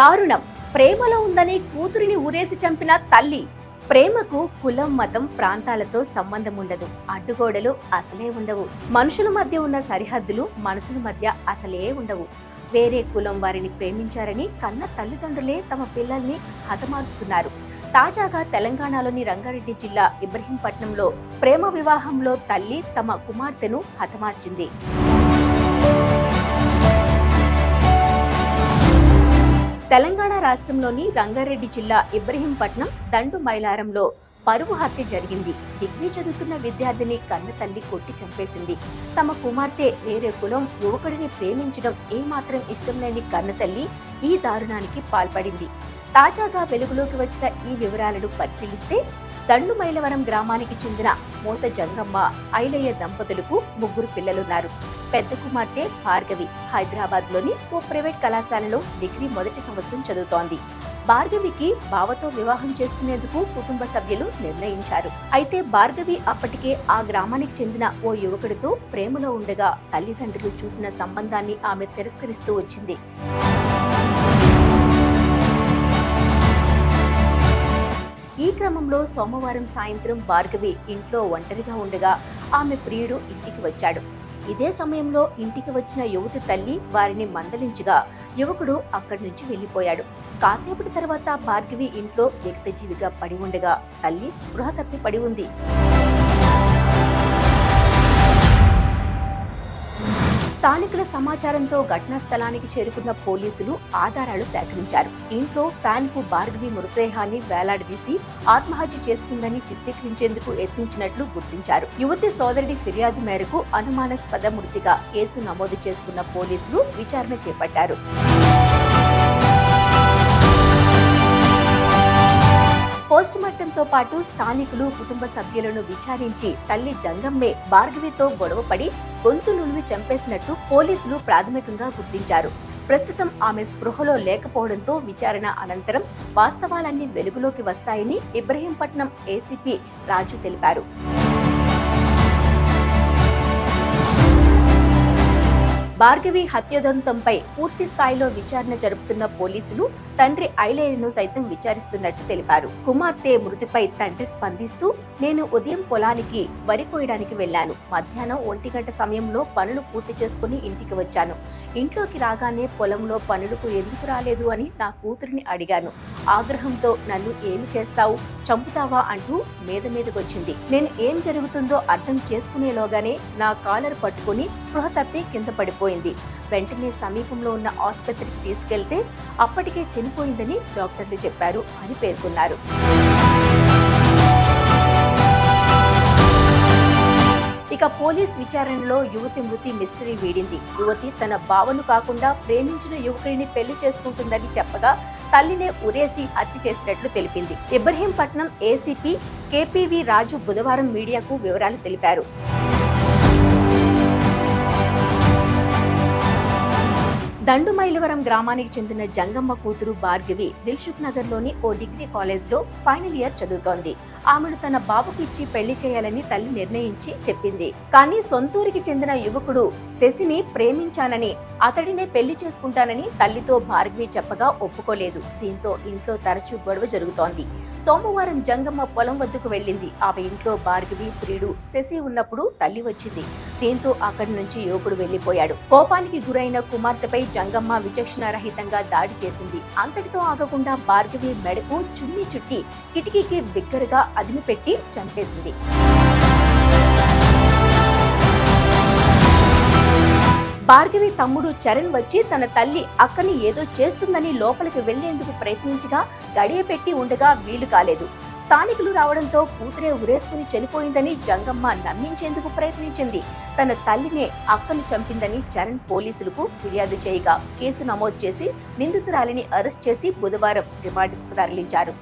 దారుణం. ప్రేమలో ఉందని కూతురిని ఊరేసి చంపిన తల్లి. ప్రేమకు కులం మతం ప్రాంతాలతో సంబంధం ఉండదు అడ్డుగోడలు అసలే ఉండవు. మనుషుల మధ్య ఉన్న సరిహద్దులు మనుషుల మధ్య అసలే ఉండవు. వేరే కులం వారిని ప్రేమించారని కన్న తల్లిదండ్రులే తమ పిల్లల్ని హతమారుస్తున్నారు. తాజాగా తెలంగాణలోని రంగారెడ్డి జిల్లా ఇబ్రహీంపట్నంలో ప్రేమ వివాహంలో తల్లి తమ కుమార్తెను హతమార్చింది. తెలంగాణ రాష్ట్రంలోని రంగారెడ్డి జిల్లా ఇబ్రహీంపట్నం దండు మైలారంలో పరువు హత్య జరిగింది. డిగ్రీ చదువుతున్న విద్యార్థిని కన్న తల్లి కొట్టి చంపేసింది. తమ కుమార్తె వేరే కులం యువకుడిని ప్రేమించడం ఏమాత్రం ఇష్టం లేని కన్న తల్లి ఈ దారుణానికి పాల్పడింది. తాజాగా వెలుగులోకి వచ్చిన ఈ వివరాలను పరిశీలిస్తే దండు మైలవరం గ్రామానికి చెందిన మూత జంగమ్మ ఐలయ్య దంపతులకు ముగ్గురు పిల్లలున్నారు. పెద్ద కుమార్తె భార్గవి హైదరాబాద్లోని ఓ ప్రైవేట్ కళాశాలలో డిగ్రీ మొదటి సంవత్సరం చదువుతోంది. భార్గవికి బావతో వివాహం చేసుకునేందుకు కుటుంబ సభ్యులు నిర్ణయించారు. అయితే భార్గవి అప్పటికే ఆ గ్రామానికి చెందిన ఓ యువకుడితో ప్రేమలో ఉండగా తల్లిదండ్రులు చూసిన సంబంధాన్ని ఆమె తిరస్కరిస్తూ వచ్చింది. ఈ సోమవారం సాయంత్రం భార్గవి ఇంట్లో ఒంటరిగా ఉండగా ఆమె ప్రియుడు ఇంటికి వచ్చాడు. ఇదే సమయంలో ఇంటికి వచ్చిన యువతి తల్లి వారిని మందలించగా యువకుడు అక్కడి నుంచి వెళ్ళిపోయాడు కాసేపటి తర్వాత భార్గవి ఇంట్లో వ్యక్తజీవిగా పడి ఉండగా తల్లి స్పృహ తప్పి పడి ఉంది. స్థానికుల సమాచారంతో ఘటనా స్థలానికి చేరుకున్న పోలీసులు ఆధారాలు సేకరించారు. ఇంట్లో ఫ్యాన్కు భార్గవి మృతదేహాన్ని వేలాడదీసి ఆత్మహత్య చేసుకుందని చిత్రీకరించేందుకు యత్నించినట్లు గుర్తించారు. యువతి సోదరుడి ఫిర్యాదు మేరకు అనుమానాస్పద మృతిగా కేసు నమోదు చేసుకున్న పోలీసులు విచారణ చేపట్టారు. కుటుంబంతో పాటు స్థానికులు కుటుంబ సభ్యులను విచారించి తల్లి జంగమ్మే భార్గవితో గొడవపడి గొంతు నులిమి చంపేసినట్టు పోలీసులు ప్రాథమికంగా గుర్తించారు. ప్రస్తుతం ఆమె స్పృహలో లేకపోవడంతో విచారణ అనంతరం వాస్తవాలన్నీ వెలుగులోకి వస్తాయని ఇబ్రహీంపట్నం ఏసీపీ రాజు తెలిపారు. భార్గవి హత్యోదంతంపై పూర్తి స్థాయిలో విచారణ జరుపుతున్న పోలీసులు తండ్రి ఐలేయను సైతం విచారిస్తున్నట్టు తెలిపారు. కుమార్తె మృతిపై తండ్రి స్పందిస్తూ నేను ఉదయం పొలానికి వరి కోయడానికి వెళ్ళాను మధ్యాహ్నం ఒంటి గంట సమయంలో పనులు పూర్తి చేసుకుని ఇంటికి వచ్చాను. ఇంట్లోకి రాగానే పొలంలో పనులకు ఎందుకు రాలేదు అని నా కూతురిని అడిగాను. ఆగ్రహంతో నన్ను ఏమి చేస్తావు? చంపుతావా అంటూ మీద మీదకొచ్చింది. నేను ఏం జరుగుతుందో అర్థం చేసుకునేలోగానే నా కాలర్ పట్టుకుని స్పృహ తప్పి కింద పడిపోయింది. వెంటనే సమీపంలో ఉన్న ఆసుపత్రికి తీసుకెళ్తే అప్పటికే చనిపోయిందని డాక్టర్లు చెప్పారు అని పేర్కొన్నారు. ఇక పోలీస్ విచారణలో యువతి మృతి మిస్టరీ వీడింది. యువతి తన బావను కాకుండా ప్రేమించిన యువకుడిని పెళ్ళి చేసుకుంటుందని చెప్పగా తల్లినే ఉరేసి హత్య చేసినట్లు తెలిపింది. ఇబ్రహీంపట్నం ఏసీపీ కేపీవి రాజు బుధవారం మీడియాకు వివరాలు తెలిపారు. దండుమైలవరం గ్రామానికి చెందిన జంగమ్మ కూతురు భార్గవి దిల్సుఖ్ నగర్లోని ఓ డిగ్రీ కాలేజ్లో ఫైనల్ ఇయర్ చదువుతోంది. ఆమెను తన బాబుకి ఇచ్చి పెళ్ళి చేయాలని తల్లి నిర్ణయించి చెప్పింది. కానీ సొంతూరికి చెందిన యువకుడు శశిని ప్రేమించానని అతడినే పెళ్ళి చేసుకుంటానని తల్లితో భార్గవి చెప్పగా ఒప్పుకోలేదు. దీంతో ఇంట్లో తరచూ గొడవ జరుగుతోంది. సోమవారం జంగమ్మ పొలం వద్దకు వెళ్ళింది. ఆమె ఇంట్లో భార్గవి ప్రియుడు శశి ఉన్నప్పుడు తల్లి వచ్చింది. దీంతో అక్కడి నుంచి యువకుడు వెళ్ళిపోయాడు కోపానికి గురైన కుమార్తెపై జంగమ్మ విచక్షణారహితంగా దాడి చేసింది. అంతటితో ఆగకుండా భార్గవి మెడకు చున్ని చుట్టి కిటికీకి బిగ్గరగా అదిమిపెట్టి చంపేసింది. భార్గవి తమ్ముడు చరణ్ వచ్చి తన తల్లి అక్కని ఏదో చేస్తుందని లోపలికి వెళ్ళేందుకు ప్రయత్నించగా గడియ పెట్టి ఉండగా వీలు కాలేదు. స్థానికులు రావడంతో కూతురే ఉరేసుకుని చనిపోయిందని జంగమ్మ నమ్మించేందుకు ప్రయత్నించింది. తన తల్లినే అక్కను చంపిందని చరణ్ పోలీసులకు ఫిర్యాదు చేయగా కేసు నమోదు చేసి నిందితురాలిని అరెస్ట్ చేసి బుధవారం రిమాండ్కు తరలించారు.